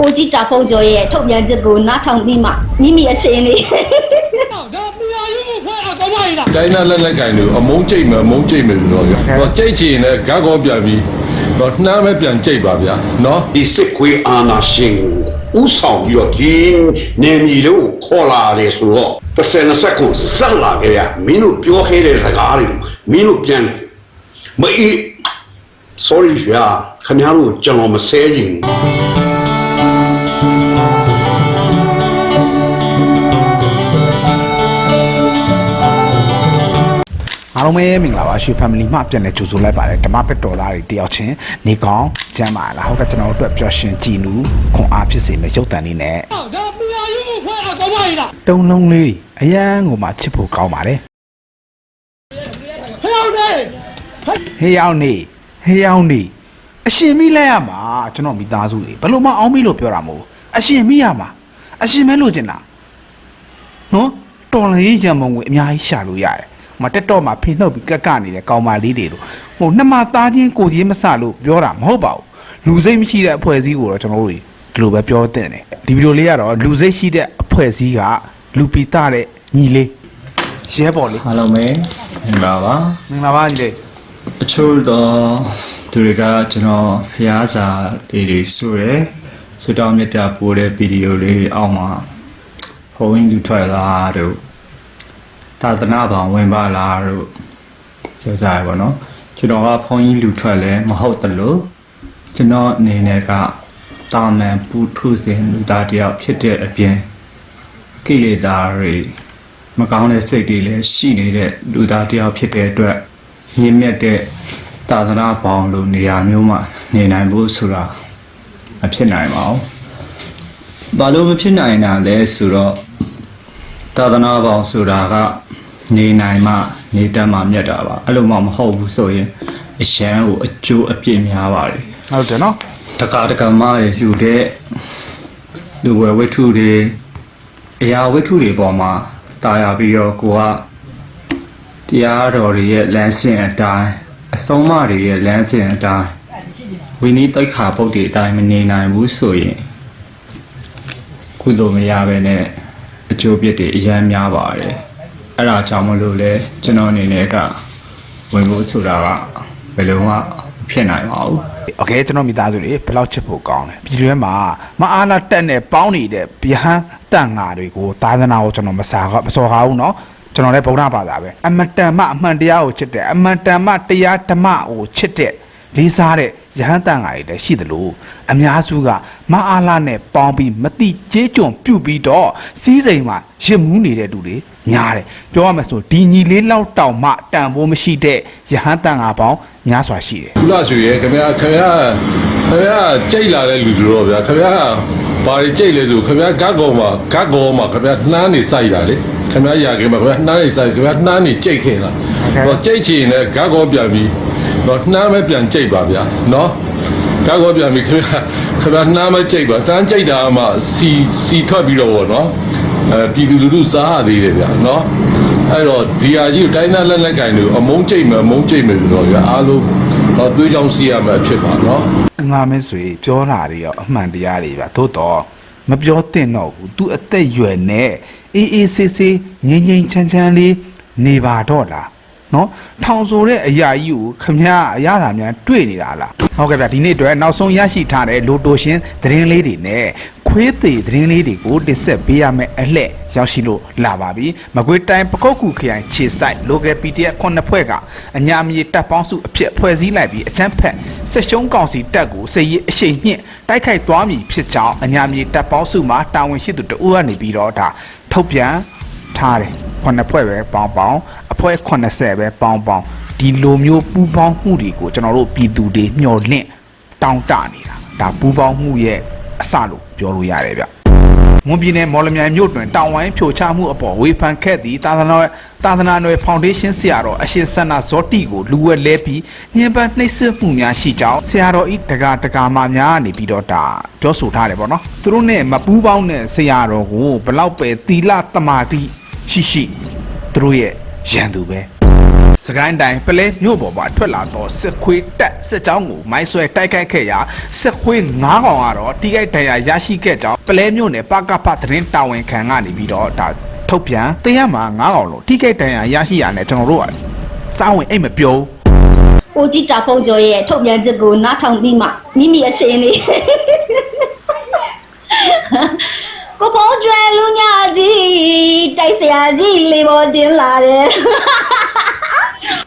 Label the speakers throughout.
Speaker 1: အိုကြီးတာဖုံကျော်ရဲ့ထုတ်ပြန်ချက်ကိုနားထောင်ပြီးမှမိမိအချင်းလေး
Speaker 2: ဒါပညာရေးမှုဖွဲ့အကောင်းပါလား
Speaker 3: တိုင်းသားလက်လက်ကင်တို့အမုန်းကျိတ်မယ်အမုန်းကျိတ်မယ်ဆိုတော့ဗျာဟောကျိတ်ချင်လည်းဂတ်ကောပြန်ပြီးဟောနှမ်းပဲပြန်ကျိတ်ပါဗျာနော်
Speaker 4: ဒီစစ်ခွေးအာနာရှင်ဥဆောင်ပြီးတော့ဒီနေမီလို့ခေါ်လာတယ်ဆိုတော့တစ်ဆယ်နှစ်ဆက်ကိုဇက်လာကြရမင်းတို့ပြောခဲ့တဲ့စကားတွေမင်းတို့ပြန်မအေး sorry ဗျာခင်ဗျားတို့ကျွန်တော်မဆဲချင်ဘူး
Speaker 5: အားလုံးပဲမင်္ဂလာပါရွှေ family မှပြန်လဲကြိုဆိုလိုက်ပါတယ်ဓမ္မပက်တော်သားတွေတယောက်ချင်းနေကောင်းကျမ်းပါလားဟုတ်ကဲ့ကျွန်တော်တို့အတွက်ပျော်ရွှင်ကြည်နူးခွန်အားဖြစ်စေမယ့်ရုပ်တံလေးနဲ့
Speaker 2: ဒါပညာရေးမှုဖွဲ့အကောင်းပါလား
Speaker 5: တုံလုံးလေးအရန်ကိုမှချစ်ဖို့ကောင်းပါတယ်
Speaker 2: ဟဲ့အောင်နေ
Speaker 5: ဟေးရောက်နေဟေးရောက်နေအရှင်မိလိုက်ရမှာကျွန်တော်မိသားစုတွေဘယ်လို့မအောင်မိလို့ပြောတာမဟုတ်ဘူးအရှင်မိရမှာအရှင်မဲလို့ကျင်တာနော်တော်လေးရံမုံကိုအများကြီးရှာလို့ရတယ် မတက်တော့မှဖိနှုတ်ပြီးကက်ကနေတဲ့ကောင်မလေးတွေလို့ဟိုနှစ်မသားချင်းကိုချင်းမဆလို့ပြောတာမဟုတ်ပါဘူးလူစိတ်မရှိတဲ့အဖွဲ့အစည်းကိုတော့ကျွန်တော်တို့ဒီလိုပဲပြောတဲ့တယ်ဒီဗီဒီယိုလေးကတော့လူစိတ်ရှိတဲ့အဖွဲ့အစည်းကလူပီတာတဲ့ညီလေးရဲပေါ်လေး
Speaker 6: အားလုံးပဲမင်္ဂလာပါ
Speaker 5: မင်္ဂလာပါညီလေး
Speaker 6: အချို့တော့သူတွေကကျွန်တော်ဖျားစာလေးတွေဆိုရယ်ဆူတောင်းမြတ်တာပို့တဲ့ဗီဒီယိုလေးအောက်မှာဖုန်းယူထွက်လာတို့ သာသနာပေါင်းဝင်ပါလာတို့ပြောကြရပါတော့ကျွန်တော်ကဖုန်းကြီးလူထွက်လဲမဟုတ်တလို့ကျွန်တော်အနေနဲ့ကတာမန်ပူထုစဉ်လူသားတယောက်ဖြစ်တဲ့အပြင်ကိလေသာတွေမကောင်းတဲ့စိတ်တွေလည်းရှိနေတဲ့လူသားတယောက်ဖြစ်တဲ့အတွက်မြင့်မြတ်တဲ့သာသနာပေါင်းလို့နေရာမျိုးမှာနေနိုင်ဖို့ဆိုတာမဖြစ်နိုင်ပါဘူး။ဘာလို့မဖြစ်နိုင်တာလဲဆိုတော့ သာသနာပေါင်းဆိုတာကနေနိုင်မှနေတတ်မှမြတ်တာပါ။အဲ့လိုမှမဟုတ်ဘူးဆိုရင်အရှမ်းကိုအကျိုးအပြစ်များပါတယ်
Speaker 5: ဟုတ်တယ်နော်။
Speaker 6: တက္ကတက္ကမတွေယူတဲ့လူဝယ်ဝိထုတွေအရာဝိထုတွေပေါ်မှာတာယာပြီးတော့ကိုကတရားတော်တွေရဲ့လမ်းစဉ်အတိုင်းအဆုံးအမတွေရဲ့လမ်းစဉ်အတိုင်းဝိနည်းတိတ်ခါပုတ်တွေအတိုင်းမနေနိုင်ဘူးဆိုရင်ကုသိုလ်မရဘဲနဲ့အ ကျိုးပြစ်တွေအများများပါတယ်အဲ့ဒါကြောင့်မလို့လဲကျွန်တော်အနေနဲ့ကဝင်ဖို့ဆိုတာကဘယ်လိုမှမဖြစ်နိုင်ပါဘူး
Speaker 5: โอเคကျွန်တော်မိသားစုတွေဘယ်လောက်ချစ်ဖို့ကောင်းလဲပြည်တွင်းမှာမအားလာတက်နဲ့ပေါင်းနေတဲ့ဗျဟန်တန်ငါတွေကိုသာသနာကိုကျွန်တော်မစားမစော်ကားဘူးเนาะကျွန်တော်လည်းဗုဒ္ဓဘာသာပဲအမတန်မှအမှန်တရားကိုချစ်တယ်အမှန်တန်မှတရားဓမ္မကိုချစ်တဲ့လေးစားတဲ့ ယဟန်တန်ငါတွေလည်းရှိသလိုအများစုကမအားလာနဲ့ပေါင်းပြီးမတိကျေးကျွန်ပြုတ်ပြီးတော့စီးစိမ်မှာရစ်မှုနေတဲ့လူတွေများတယ်ပြောရမယ်ဆိုဒီညီလေးလောက်တောင်မှတန်ဖိုးမရှိတဲ့ယဟန်တန်ငါပေါင်းများစွာရှိတယ်
Speaker 3: ကုလဆွေရဲ့ခင်ဗျာခင်ဗျာခင်ဗျာကြိတ်လာတဲ့လူဆိုတော့ဗျာခင်ဗျာဘာတွေကြိတ်လဲဆိုခင်ဗျာဂတ်ကောမှာဂတ်ကောမှာခင်ဗျာနှမ်းနေစိုက်တာလေခင်ဗျာရာခင်မှာခင်ဗျာနှမ်းနေစိုက်ခင်ဗျာနှမ်းနေကြိတ်ခင်လား ဟောကြိတ်ချင်လည်းဂတ်ကောပြန်ပြီးဟောနှမ်းပဲပြန်ကြိတ်ပါဗျာနော်ဂတ်ကောပြန်ပြီးခင်ဗျာခင်ဗျာနှမ်းပဲကြိတ်ပါနှမ်းကြိတ်တာမှစီစီထွက်ပြီးတော့ဗောနော်အဲပြည်သူလူထုစားရသေးတယ်ဗျာနော်အဲ့တော့ဒီဟာကြီးကိုတိုင်းသားလက်လက်ကင်တို့အမုန်းကြိတ်မယ်အမုန်းကြိတ်မယ်ဆိုတော့ဗျာအားလုံးတော့သွေးကြောင်စီရမယ်အဖြစ်ပါနော်
Speaker 5: ငါမင်းဆိုပြောတာတွေရောအမှန်တရားတွေပါသို့တော့မပြောသင့်တော့ဘူး तू အသက်အရွယ်နဲ့အေးအေးဆေးဆေးငြိမ်ငြိမ်ချမ်းချမ်းလေးနေပါတော့လား နော်ထောင်ဆိုတဲ့အရာကြီးကိုခမရအရသာများတွေ့နေတာလားဟုတ်ကဲ့ဗျဒီနေ့အတွက်နောက်ဆုံးရရှိထားတဲ့လိုတိုရှင်သတင်းလေးတွေနဲ့ခွေးသေးသတင်းလေးတွေကိုတင်ဆက်ပေးရမယ့်အလှည့်ရောက်ရှိလို့လာပါပြီမကွေးတိုင်းပကုတ်ကူခရိုင်ခြေဆိုင် local PDF ခုနှစ်ဖွဲ့ကအညာမြေတပ်ပေါင်းစုအဖြစ်ဖွဲ့စည်းလိုက်ပြီးအချမ်းဖက်စစ်ရှုံးကောင်စီတပ်ကိုစစ်ရေးအရှိန်မြင့်တိုက်ခိုက်သွားမည်ဖြစ်ကြောင်းအညာမြေတပ်ပေါင်းစုမှတာဝန်ရှိသူတဦးကနေပြီးတော့ဒါထုတ်ပြန်ထားတယ်ခုနှစ်ဖွဲ့ပဲပေါင်းပေါင်း အဖွဲ့80ပဲပေါင်းပေါင်းဒီလိုမျိုးပူးပေါင်းမှုတွေကိုကျွန်တော်တို့ပြည်သူတွေမျှော်လင့်တောင်းတနေတာဒါပူးပေါင်းမှုရဲ့အစလို့ပြောလို့ရတယ်ဗျမွန်ပြည်နယ်မော်လမြိုင်မြို့တွင်တောင်ဝိုင်းဖြိုချမှုအပေါ်ဝေဖန်ခဲ့သည့်သာသနာသာသနာ့နယ်ဖောင်ဒေးရှင်းဆရာတော်အရှင်ဆန္ဒဇောတိကိုလူဝက်လဲပြီးညှဉ်းပန်းနှိပ်စက်မှုများရှိကြောင်းဆရာတော်ဤတကာတကာမများကနေပြီးတော့ဒါပြောဆိုထားတယ်ပေါ့နော်သူတို့နဲ့မပူးပေါင်းတဲ့ဆရာတော်ကိုဘလောက်ပဲသီလတမာတိရှိရှိသူတို့ရဲ့ ရန်သူပဲဆစကိုင်းတိုင်းပလဲမြို့ပေါ်မှာထွက်လာသောစစ်ခွေးတက်စစ်ကြောင်းကိုမိုင်းဆွဲတိုက်ခိုက်ခဲ့ရာစစ်ခွေး9កောင်ကတော့တိကျဒဏ်ရာရရှိခဲ့ကြောင်းပလဲမြို့နယ်ပကဖသတင်းတာဝန်ခံကနေပြီးတော့ဒါထုတ်ပြန်တရားမှာ9កောင်လို့တိကျဒဏ်ရာရရှိရတဲ့ကျွန်တော်တို့ကစောင်းဝင်အိတ်မပြောဘူး
Speaker 1: ကိုကြီးတာဖုံကျော်ရဲ့ထုတ်ပြန်ချက်ကိုနားထောင်ပြီးမှမိမိအချင်းလေး ကိုဖုံကျွဲလူညာကြီးတိုက်ဆရာကြီးလေးပေါ်တင်လာတယ်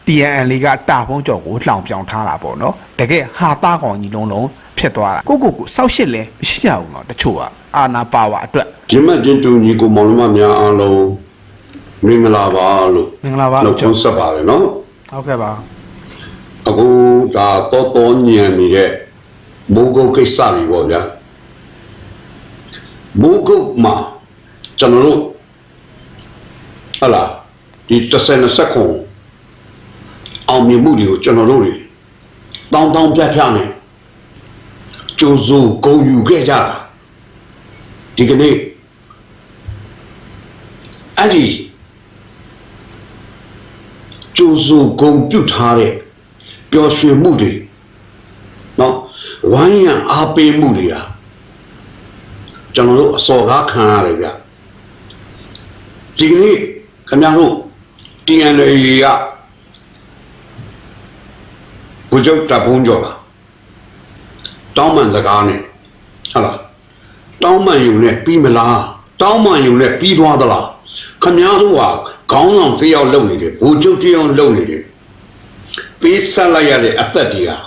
Speaker 5: TNN လေးကတာဖုံးကြော်ကိုလှောင်ပြောင်ထားတာပေါ့နော်တကယ်ဟာသားကောင်ကြီးလုံးလုံးဖြစ်သွားတာကိုကိုကိုစောက်ရှစ်လဲမရှိကြဘူးနော်တချို့ကအာနာပါဝါအတွက်
Speaker 4: ဂျင်းမဂျင်းတူညီကိုမောင်နှမများအားလုံးမင်္ဂလာပါလို့
Speaker 5: မင်္ဂလာပါ
Speaker 4: လို့ချုံးဆက်ပါတယ်နော်
Speaker 5: ဟုတ်ကဲ့ပါ
Speaker 4: အခုဒါတော့တော့ညံနေတဲ့မိုးကုတ်ကိစ္စတွေပေါ့ဗျာ မိုးကုတ်မှာကျွန်တော်တို့ဟလာဒီ30စက္ကွန်အောင်မြင်မှုတွေကိုကျွန်တော်တို့တွေတောင်းတောင်းပြပြနဲ့ကြိုးစိုးဂုံယူခဲ့ကြတာဒီကနေ့အဲ့ဒီကြိုးစိုးဂုံပြုတ်ထားတဲ့ပျော်ရွှင်မှုတွေနော်ဝိုင်းရံအားပေးမှုတွေဟာ ကျွန်တော်တို့အစော်ကားခံရတယ်ဗျဒီကနေ့ခင်ဗျားတို့ TNA ကဘုကြောင့်တပုံးကြော်လာတောင်းပန်စကားနဲ့ဟုတ်လားတောင်းပန်ယူနဲ့ပြီးမလားတောင်းပန်ယူနဲ့ပြီးသွားသလားခင်ဗျားတို့ကခေါင်းဆောင်တစ်ယောက်လုပ်နေတယ်ဘုကျုပ်တစ်ယောက်လုပ်နေတယ်ပေးဆက်လိုက်ရတဲ့အသက်တွေဟာ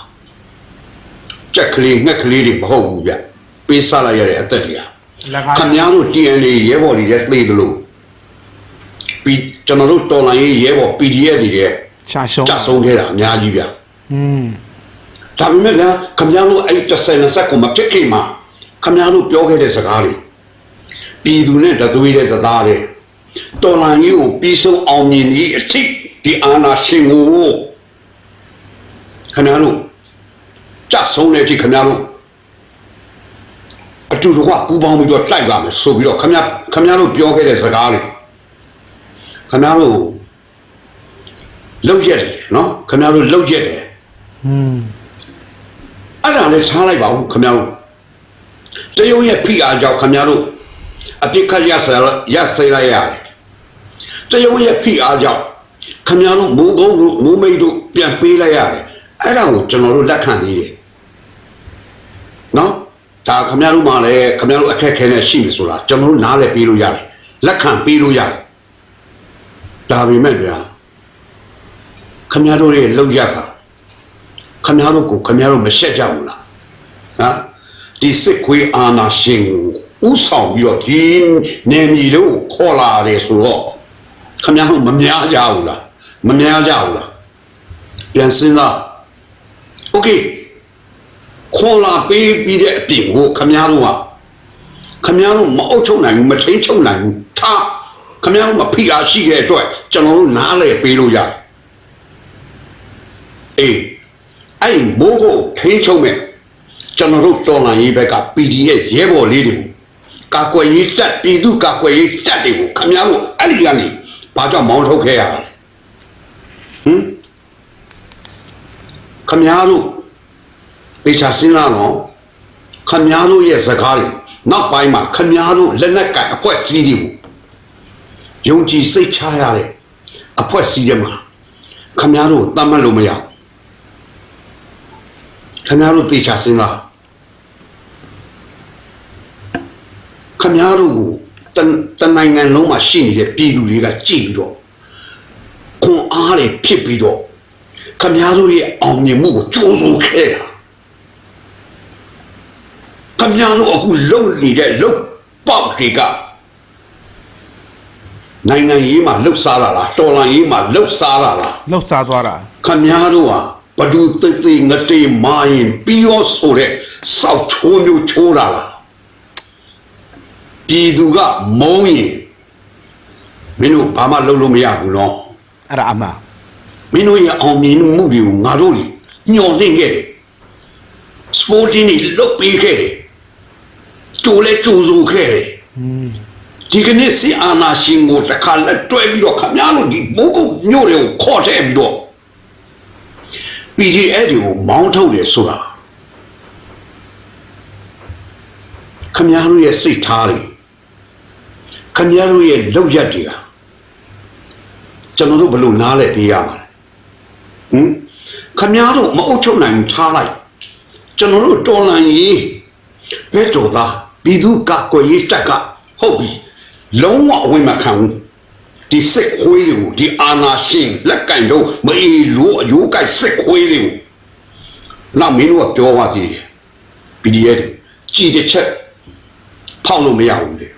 Speaker 4: ကြက်ကလေးငှက်ကလေးတွေမဟုတ်ဘူးဗျပေးဆက်လိုက်ရတဲ့အသက်တွေဟာ
Speaker 5: လက်ကား
Speaker 4: ခင်ဗျားတို့ DNA ရဲဘော်တွေရဲ့သိတယ်လို့ပြီးကျွန်တော်တို့တော်လိုင်းရေးရဲဘော် PDF တွေရဲ့
Speaker 5: ရှာရှုံး
Speaker 4: ကြဆုံးခဲ့တာအများကြီးဗျ
Speaker 5: อืม
Speaker 4: ဒါပေမဲ့ဗျာခင်ဗျားတို့အဲ့30နှစ်ဆက်ကိုမဖြစ်ခင်မှာခင်ဗျားတို့ပြောခဲ့တဲ့စကားတွေပြည်သူနဲ့တသွေးတဲ့တသားတဲ့တော်လိုင်းရေးကိုပြီးဆုံးအောင်မြင်ဒီအထိဒီအာနာရှင်ကိုခင်ဗျားတို့ကြဆုံးတဲ့အချိန်ခင်ဗျားတို့အ တူတကွပူပေါင်းပြီးတော့တိုက်ပါမယ်ဆိုပြီးတော့ခင်ဗျားခင်ဗျားတို့ပြောခဲ့တဲ့စကားတွေခင်ဗျားတို့လောက်ရက်တယ်နော်ခင်ဗျားတို့လောက်ရက်တယ်
Speaker 5: อืม
Speaker 4: အဲ့ဒါလည်းထားလိုက်ပါဦးခင်ဗျားတို့တရုံရဲ့ဖိအားကြောင့်ခင်ဗျားတို့အပြစ်ခတ်ရဆရရဆဲလိုက်ရတယ်တရုံရဲ့ဖိအားကြောင့်ခင်ဗျားတို့မိုးကုန်းတို့မိုးမိတ်တို့ပြန်ပေးလိုက်ရတယ်အဲ့ဒါကိုကျွန်တော်တို့လက်ခံသေးတယ်နော် ဒါခင်ဗျားတို့မှလည်းခင်ဗျားတို့အခက်အခဲနဲ့ရှိနေဆိုလားကျွန်တော်တို့နားလည်ပေးလို့ရတယ်လက်ခံပေးလို့ရတယ်ဒါပေမဲ့ဗျာခင်ဗျားတို့ရဲ့လောက်ရက်က ခမရတို့ကိုခမရတို့မရှက်ကြဘူးလားဟမ်ဒီစစ်ခွေးအာနာရှင်ကိုဥဆောင်ပြီးတော့ဒီနေမီတို့ကိုခေါ်လာတယ်ဆိုတော့ခမရတို့မများကြဘူးလားမများကြဘူးလားပြန်စဉ်းစားโอเค ခေါ်လာပေးပြီးတဲ့အပြင်ကိုခမရတို့ကခမရတို့မအုပ်ချုပ်နိုင်ဘူးမထိန်ချုပ်နိုင်ဘူးထားခမရတို့မဖိအားရှိတဲ့အတွက်ကျွန်တော်တို့နားလည်ပေးလို့ရတယ်အေးအဲ့ဒီမိုးကိုထိန်းချုပ်မဲ့ကျွန်တော်တို့တော်လန်ရေးဘက်က PDF ရဲဘော်လေးတွေကိုကာကွယ်ရေးတပ်ပြည်သူကာကွယ်ရေးတပ်တွေကိုခမများတို့အဲ့ဒီကနေဘာကြောင့်မောင်းထုတ်ခဲ့ရတာလဲဟမ်ခမများတို့ တေချာစင်းလာတော့ခမများတို့ရဲ့စကားတွေနောက်ပိုင်းမှာခမများတို့လက်နက်ကင်အဖွဲစည်းတွေကိုယုံကြည်စိတ်ချရတဲ့အဖွဲစည်းတွေမှာခမများတို့ကိုတတ်မှတ်လို့မရဘူးခင်ဗျားတို့သေချာစဉ်းစားခင်ဗျားတို့ကိုတန်တနိုင်ငံလုံးမှာရှိနေတဲ့ပြည်သူတွေကကြည်ပြီးတော့ခွန်အားတွေဖြစ်ပြီးတော့ခင်ဗျားတို့ရဲ့အောင်မြင်မှုကိုကြိုးစိုးခဲ့တာ ခင်ဗျားတို့အခုလုံနေတဲ့လုံပေါက်တွေကနိုင်ငံရေးမှာလှုပ်ရှားတာလားတော်လှန်ရေးမှာလှုပ်ရှားတာလား
Speaker 5: လောက်စားသွားတာ
Speaker 4: ခမများတို့ဟာဘဒူသိသိငတေမာရင်ပြီးရောဆိုတဲ့စောက်ချိုးမျိုးချိုးတာလားပြည်သူကမုန်းရင်မင်းတို့ဘာမှလုပ်လို့မရဘူးနော်
Speaker 5: အဲ့ဒါအမှန်
Speaker 4: မင်းတို့ရဲ့အောင်မြင်မှုတွေကိုငါတို့တွေညှော်နှင့်ခဲ့တယ်စပိုတင်းတွေလုတ်ပေးခဲ့တယ် ကြိုးလဲကြိုးစုံခဲ့တယ်ဒီကနေ့စီအာနာရှင်ကိုတစ်ခါလက်တွဲပြီးတော့ခမများတို့ဒီဘိုးကုတ်မြို့တွေကိုခေါ်ထဲပြီးတော့ PDF တွေကိုမောင်းထုတ်တယ်ဆိုတာခမည်းတော်ရဲ့စိတ်ထားတွေခမည်းတော်ရဲ့လောက်ရက်တွေကကျွန်တော်တို့ဘယ်လိုနားလဲပေးရမှာလဲဟင်ခမည်းတော်မအုပ်ချုပ်နိုင်ဘူးထားလိုက်ကျွန်တော်တို့တော်လန်ရေးဘယ်တော်သား ပြည်သူကကွယ်ရေးတက်ကဟုတ်ပြီလုံးဝအဝင်မခံဘူးဒီစစ်ခွေးတွေကိုဒီအာနာရှင်လက်ကင်တော့မအေးလို့အယိုးကိုက်စစ်ခွေးတွေကိုနောက်မင်းတို့ကပြောပါသေးတယ် PDF တွေကြည်တစ်ချက်ဖောက်လို့မရဘူးလေ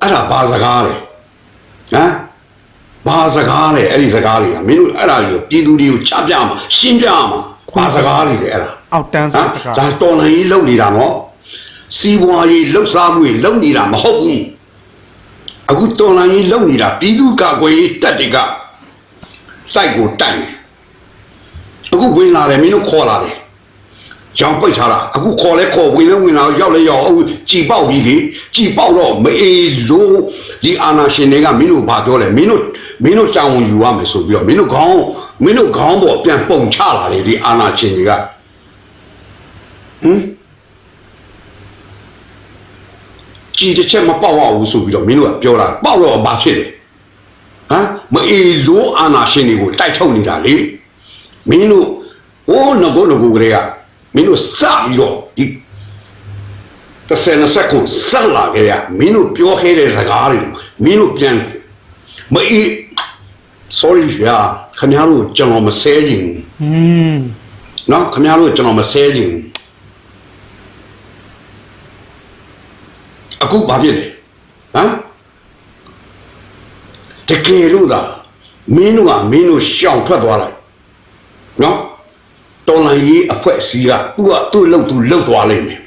Speaker 4: အဲ့ဒါဘာစကားလဲဟမ်ဘာစကားလဲအဲ့ဒီစကားတွေကမင်းတို့အဲ့ဒါကြီးကိုပြည်သူတွေကိုချပြမှာရှင်းပြမှာဘာစကားတွေလဲအဲ့ဒါ
Speaker 5: အောက်တန်းစားစကား
Speaker 4: ဒါတော်လိုင်းကြီးလုံနေတာနော် စီးပွားရေးလှုပ်ရှားမှုတွေလုံနေတာမဟုတ်ဘူးအခုတော်လိုင်းကြီးလုံနေတာပြည်သူကကွယ်ရေးတက်တွေကတိုက်ကိုတိုက်နေအခုဝင်လာတယ်မင်းတို့ခေါ်လာတယ်ကြောင်ပိတ်ထားတာအခုခေါ်လဲခေါ်ဝင်လဲဝင်လာရောက်လဲရောက်အခုကြည်ပေါက်ပြီးဒီကြည်ပေါက်တော့မအေးလို့ဒီအာနာရှင်တွေကမင်းတို့ဘာပြောလဲမင်းတို့မင်းတို့ကြောင်ဝင်ယူရမယ်ဆိုပြီးတော့မင်းတို့ခေါင်းမင်းတို့ခေါင်းပေါ်ပြန်ပုံချလာတယ်ဒီအာနာရှင်တွေကဟမ် ကြည်တစ်ချက်မပေါက်ရဘူးဆိုပြီးတော့မင်းတို့ကပြောတာပေါက်တော့ဘာဖြစ်လဲဟမ်မအေးလို့အာနာရှင်တွေကိုတိုက်ထုတ်နေတာလေမင်းတို့ဟိုးငကိုငကိုကလေးကမင်းတို့စပြီးတော့ဒီတစ်ဆယ်နှစ်ဆက်ကိုဆက်လာခဲ့ရမင်းတို့ပြောခဲ့တဲ့စကားတွေကိုမင်းတို့ပြန်မအေး sorry ဗျာခင်ဗျားတို့ကျွန်တော်မဆဲခြင်း
Speaker 5: อืม
Speaker 4: နော်ခင်ဗျားတို့ကျွန်တော်မဆဲခြင်း အခုဘာဖြစ်လဲဟမ်တကယ်လို့သာမင်းတို့ကမင်းတို့ရှောင်ထွက်သွားလိုက်နော်တော်လန်ကြီးအဖွဲစီကသူကသူ့လောက်သူလောက်သွားလိမ့်မယ်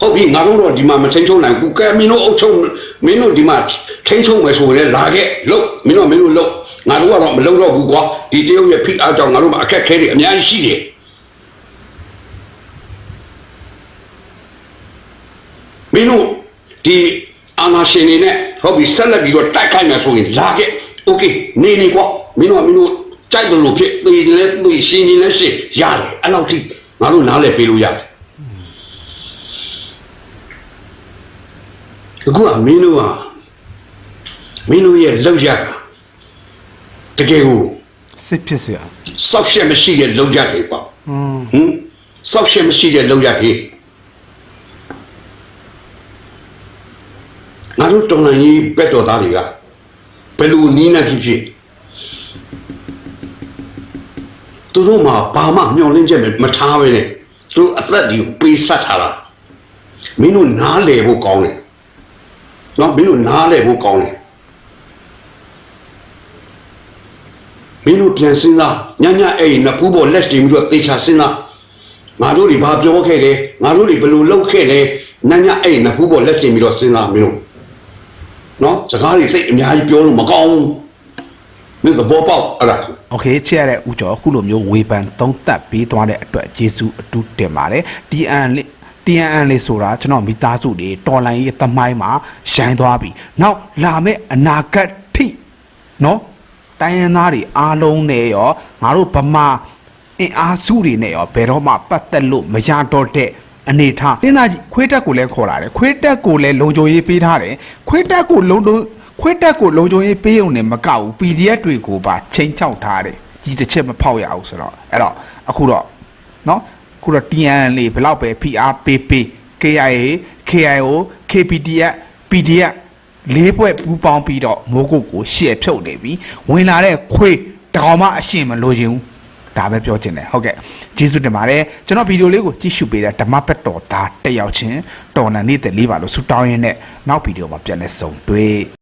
Speaker 4: ဟုတ်ပြီငါတို့တော့ဒီမှာမထိန်ချုံနိုင်ဘူးကဲမင်းတို့အုပ်ချုံမင်းတို့ဒီမှာထိန်ချုံမယ်ဆိုရင်လာခဲ့လို့မင်းတို့မင်းတို့လို့ငါတို့ကတော့မလုပ်တော့ဘူးကွာဒီတရုတ်ရဲ့ဖိအားကြောင့်ငါတို့မှာအခက်ခဲတွေအများကြီးရှိတယ် မင်းတို့ဒီအာနာရှင်နေနဲ့ဟုတ်ပြီဆက်လက်ပြီးတော့တိုက်ခိုက်မယ်ဆိုရင်လာခဲ့โอเคနေနေကွာမင်းတို့ကမင်းတို့ကြိုက်တယ်လို့ဖြစ်သေတယ်လဲသေရှင်းရင်လဲရှင်းရတယ်အဲ့လောက်ထိငါတို့နားလဲပေးလို့ရတယ် အခုကမင်းတို့ကမင်းတို့ရဲ့လောက်ရကတကယ်ကို
Speaker 5: စစ်ဖြစ်စရာ
Speaker 4: စောက်ရှက်မရှိတဲ့လောက်ရတယ်ပေါ့
Speaker 5: อืม
Speaker 4: ဟင်စောက်ရှက်မရှိတဲ့လောက်ရတယ် တို့တော်လိုင်းကြီးဘက်တော်သားတွေကဘယ်လိုနီးနေဖြစ်ဖြစ်သူတို့မှာဘာမှမျောလင်းချက်မထားပဲနဲ့သူတို့အသက်ဒီကိုပေးဆက်ထားတာမင်းတို့နားလေဖို့ကောင်းတယ်နော်မင်းတို့နားလဲဖို့ကောင်းတယ်မင်းတို့ပြန်စဉ်းစားညညအဲ့ဒီနဖူးပေါ်လက်တင်ပြီးတော့သေချာစဉ်းစားငါတို့တွေဘာပြောခဲ့လဲငါတို့တွေဘယ်လိုလုပ်ခဲ့လဲညညအဲ့ဒီနဖူးပေါ်လက်တင်ပြီးတော့စဉ်းစားမင်းတို့ နော်စကားတွေသိပ်အများကြီးပြောလို့မကောင်းဘူးမင်းသဘောပေါက်အဲ့ဒါ
Speaker 5: โอเคချဲ့ရတဲ့ဥကျော်အခုလိုမျိုးဝေဖန်သုံးသပ်ပေးသွားတဲ့အတွက်ဂျေစုအတူတင်ပါတယ် TN လေး TNN လေးဆိုတာကျွန်တော်မိသားစုတွေတော်လိုင်းရဲ့တမိုင်းမှာရိုင်းသွားပြီနောက်လာမယ့်အနာဂတ်ထိနော်တိုင်းရင်းသားတွေအားလုံးနဲ့ရောငါတို့ဗမာအင်အားစုတွေနဲ့ရောဘယ်တော့မှပတ်သက်လို့မရတော့တဲ့ အနေထားစဉ်းစားကြည့်ခွေးတက်ကိုလည်းခေါ်လာတယ်ခွေးတက်ကိုလည်းလုံခြုံရေးပေးထားတယ်ခွေးတက်ကိုလုံလုံခွေးတက်ကိုလုံခြုံရေးပေးုံနဲ့မကောက်ဘူး PDF တွေကိုပါချိန်ချောက်ထားတယ်ကြီးတစ်ချက်မဖောက်ရအောင်ဆိုတော့အဲ့တော့အခုတော့နော်အခုတော့ TN လေးဘယ်လောက်ပဲ PR ပေးပေး KIA KIO KPDF PDF လေးဘွဲ့ပူးပေါင်းပြီးတော့မိုးကုတ်ကိုရှေ့ဖြုတ်နေပြီဝင်လာတဲ့ခွေးတကောင်မှအရှင်မလို့ခြင်းဘူး ဒါပဲပြောချင်တယ်ဟုတ်ကဲ့ကျေးဇူးတင်ပါတယ်ကျွန်တော်ဗီဒီယိုလေးကိုကြည့်ရှုပေးတဲ့ဓမ္မပက်တော်သားတက်ရောက်ချင်းတော်နန်နေတဲ့လေးပါလို့ဆူတောင်းရင်းနဲ့နောက်ဗီဒီယိုမှာပြန်လဲဆုံတွေ့